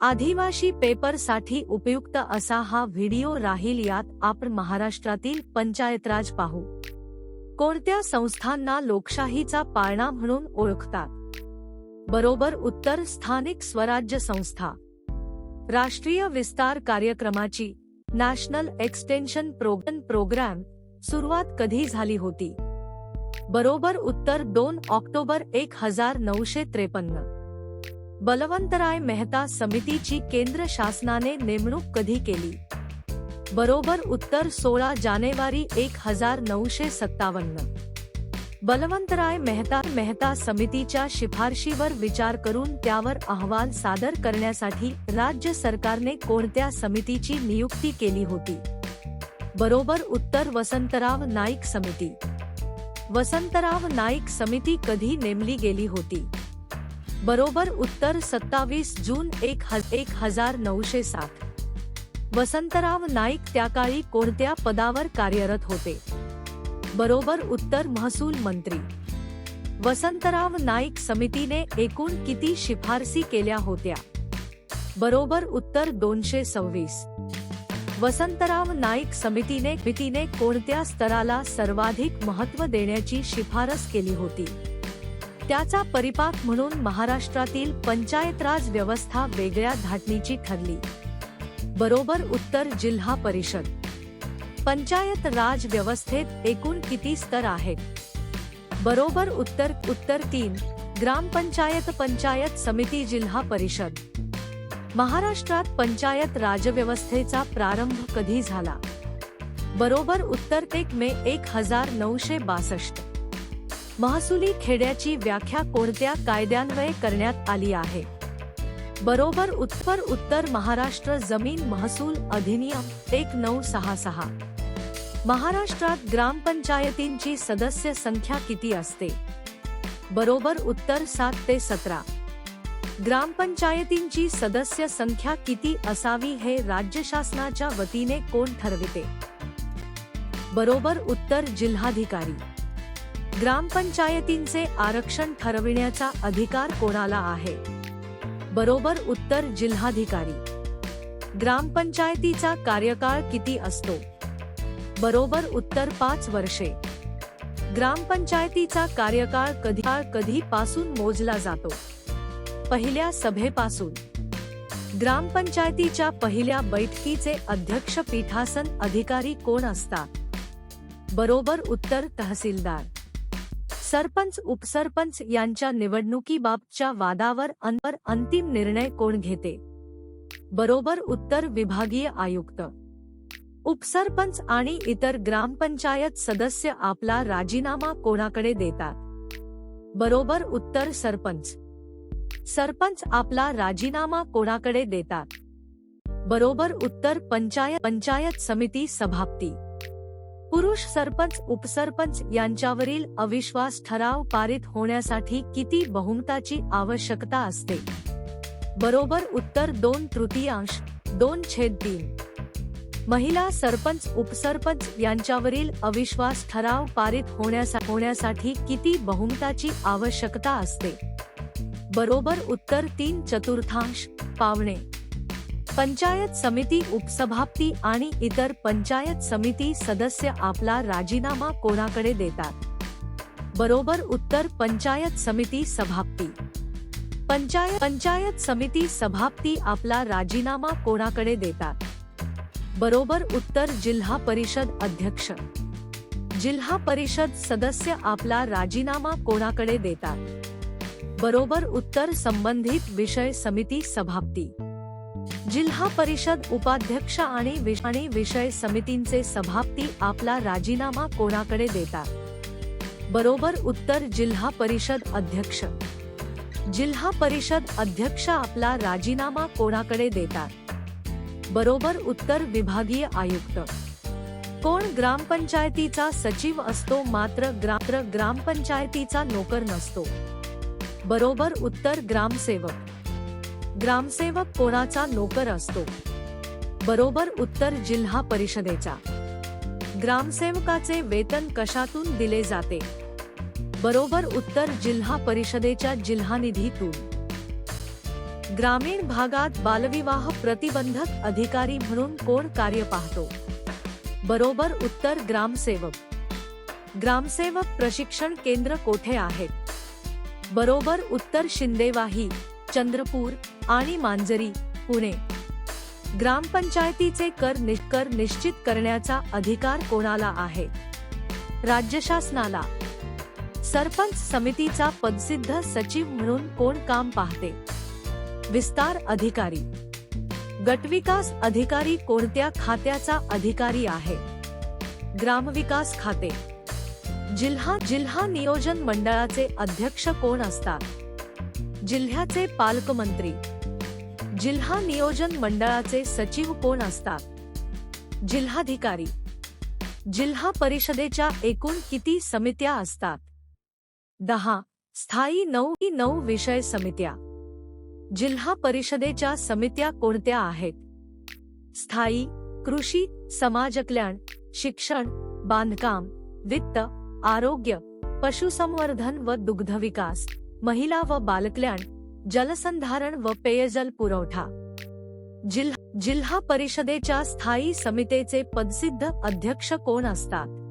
आदिवासी पेपरसाठी उपयुक्त असा हा व्हिडिओ राहील यात आपण महाराष्ट्रातील पंचायतराज पाहू. कोणत्या संस्थांना लोकशाहीचा पाळणा म्हणून ओळखतात? बरोबर उत्तर स्थानिक स्वराज्य संस्था. राष्ट्रीय विस्तार कार्यक्रमाची नॅशनल एक्सटेन्शन प्रोग्राम प्रोग्राम सुरुवात कधी झाली होती? बरोबर उत्तर दोन ऑक्टोबर एक हजार नऊशे त्रेपन्न. बलवंतराय मेहता समितीची केंद्र शासनाने नेमणूक कधी केली? बरोबर उत्तर सोळा जानेवारी एक हजार नऊशे सत्तावन्न. बलवंतराय मेहता मेहता समितीच्या शिफारशीवर विचार करून त्यावर अहवाल सादर करण्यासाठी राज्य सरकारने कोणत्या समितीची नियुक्ती केली होती? बरोबर उत्तर वसंतराव नाईक समिती. वसंतराव नाईक समिती कधी नेमली गेली होती? बरोबर उत्तर सत्तावीस जून एक हज एक हजार नऊशे सात. वसंतराव नाईक त्या काळी कोणत्या पदावर कार्यरत होते? बरोबर उत्तर महसूल मंत्री. वसंतराव नाईक समितीने एकूण किती शिफारसी केल्या होत्या? बरोबर उत्तर दोनशे सव्वीस. वसंतराव नाईक समितीने समितीने कोणत्या स्तराला सर्वाधिक महत्त्व देण्याची शिफारस केली होती? त्याचा परिपाक म्हणून महाराष्ट्रातील पंचायत राज व्यवस्था वेगळ्या धाटणीची ठरली. बरोबर उत्तर जिल्हा परिषद. पंचायत राज व्यवस्थेत एकूण किती स्तर आहेत? बरोबर उत्तर उत्तर तीन ग्रामपंचायत पंचायत समिती जिल्हा परिषद. महाराष्ट्रात पंचायत राजव्यवस्थेचा प्रारंभ कधी झाला? बरोबर उत्तर एक मे एक हजार नऊशे बासष्ट. महसुली खेड्याची व्याख्या कोणत्या कायद्यान्वये करण्यात आली आहे? बरोबर उत्तर उत्तर महाराष्ट्र जमीन महसूल अधिनियम एक नऊ सहा सहा. महाराष्ट्रात ग्रामपंचायतींची सदस्य संख्या किती असते? बरोबर उत्तर सात ते सतरा. ग्रामपंचायतींची सदस्य संख्या किती असावी हे राज्य शासनाच्या वतीने कोण ठरविते? बरोबर उत्तर जिल्हाधिकारी. ग्रामपंचायतींचे आरक्षण ठरविण्याचा अधिकार कोणाला आहे? बरोबर उत्तर जिल्हाधिकारी. ग्रामपंचायतीचा कार्यकाळ किती असतो? बरोबर उत्तर पाच वर्षे. ग्रामपंचायतीचा कार्यकाळ कधी कधीपासून मोजला जातो? पहिल्या सभेपासून. ग्रामपंचायतीच्या पहिल्या बैठकीचे अध्यक्ष पीठासन अधिकारी कोण असतात? बरोबर उत्तर तहसीलदार. सरपंच उपसरपंच यांच्या निवडणुकीबाबतच्या वादावर अंतर अंतिम निर्णय कोण घेते? बरोबर उत्तर विभागीय आयुक्त. उपसरपंच आणि इतर ग्रामपंचायत सदस्य आपला राजीनामा कोणाकडे देतात? बरोबर उत्तर सरपंच. सरपंच आपला राजीनामा कोणाकडे देतात? बरोबर उत्तर पंचायत पंचायत समिती सभापती. पुरुष सरपंच उपसरपंच यांच्यावरील अविश्वास ठराव पारित होण्यासाठी किती बहुमताची आवश्यकता असते? बरोबर उत्तर दोन तृतीयांश दोन छेद तीन. महिला सरपंच उपसरपंच यांच्यावरील अविश्वास ठराव पारित होण्यासा होण्यासाठी किती बहुमताची आवश्यकता असते? बरोबर उत्तर तीन चतुर्थांश पावणे. पंचायत समिती उपसभापती आणि इतर पंचायत समिती सदस्य आपला राजीनामा कोणाकडे देतात? बरोबर उत्तर पंचायत समिती सभापती. पंचायत पंचायत समिती सभापती आपला राजीनामा कोणाकडे देतात? बरोबर उत्तर जिल्हा परिषद अध्यक्ष. जिल्हा परिषद सदस्य आपला राजीनामा कोणाकडे देतात? बरोबर उत्तर संबंधित विषय समिती सभापती. जिल्हा परिषद उपाध्यक्ष आणि विष- आणि विषय समितींचे सभापती आपला राजीनामा कोणाकडे देतात? बरोबर उत्तर जिल्हा परिषद अध्यक्ष. जिल्हा परिषद अध्यक्ष आपला राजीनामा कोणाकडे देतात? बरोबर उत्तर विभागीय आयुक्त. कोण ग्रामपंचायतीचा सचिव असतो मात्र ग्रात्र ग्रामपंचायतीचा नोकर नसतो. बरोबर उत्तर ग्रामसेवक. ग्रामसेवक कोणाचा नोकर असतो? बरोबर उत्तर जिल्हा परिषदेचा. ग्रामसेवकाचे वेतन कशातून दिले जाते? बरोबर उत्तर जिल्हा परिषदेच्या जिल्हा निधीतून ग्रामीण भागात बालविवाह प्रतिबंधक अधिकारी म्हणून कोण कार्य पाहतो? बरोबर उत्तर ग्रामसेवक. ग्रामसेवक प्रशिक्षण केंद्र कोठे आहेत? बरोबर उत्तर शिंदेवाही चंद्रपूर आणि मांजरी पुणे. ग्रामपंचायतीचे कर निकर निश्चित करण्याचा अधिकार कोणाला आहे? राज्य शासनाला. सरपंच समितीचा पदसिद्ध सचिव म्हणून कोण काम पाहते? विस्तार अधिकारी. गटविकास अधिकारी कोणत्या खात्याचा अधिकारी आहे? ग्रामविकास खाते. जिल्हा जिल्हा नियोजन मंडळाचे अध्यक्ष कोण असतात? जिल्ह्याचे पालकमंत्री. जिल्हा नियोजन मंडळाचे सचिव कोण असतात? जिल्हाधिकारी. जिल्हा परिषदेच्या एकूण किती समित्या असतात? दहा. स्थायी नऊ ही नऊ विषय समित्या. जिल्हा परिषदेच्या समित्या कोणत्या आहेत? स्थायी कृषी समाजकल्याण शिक्षण बांधकाम वित्त आरोग्य पशुसंवर्धन व दुग्धविकास महिला व बालकल्याण जलसंधारण व पेयजल पुरवठा. जिल्हा जिल्हा परिषदेच्या स्थायी समितेचे पदसिद्ध अध्यक्ष कोण असतात?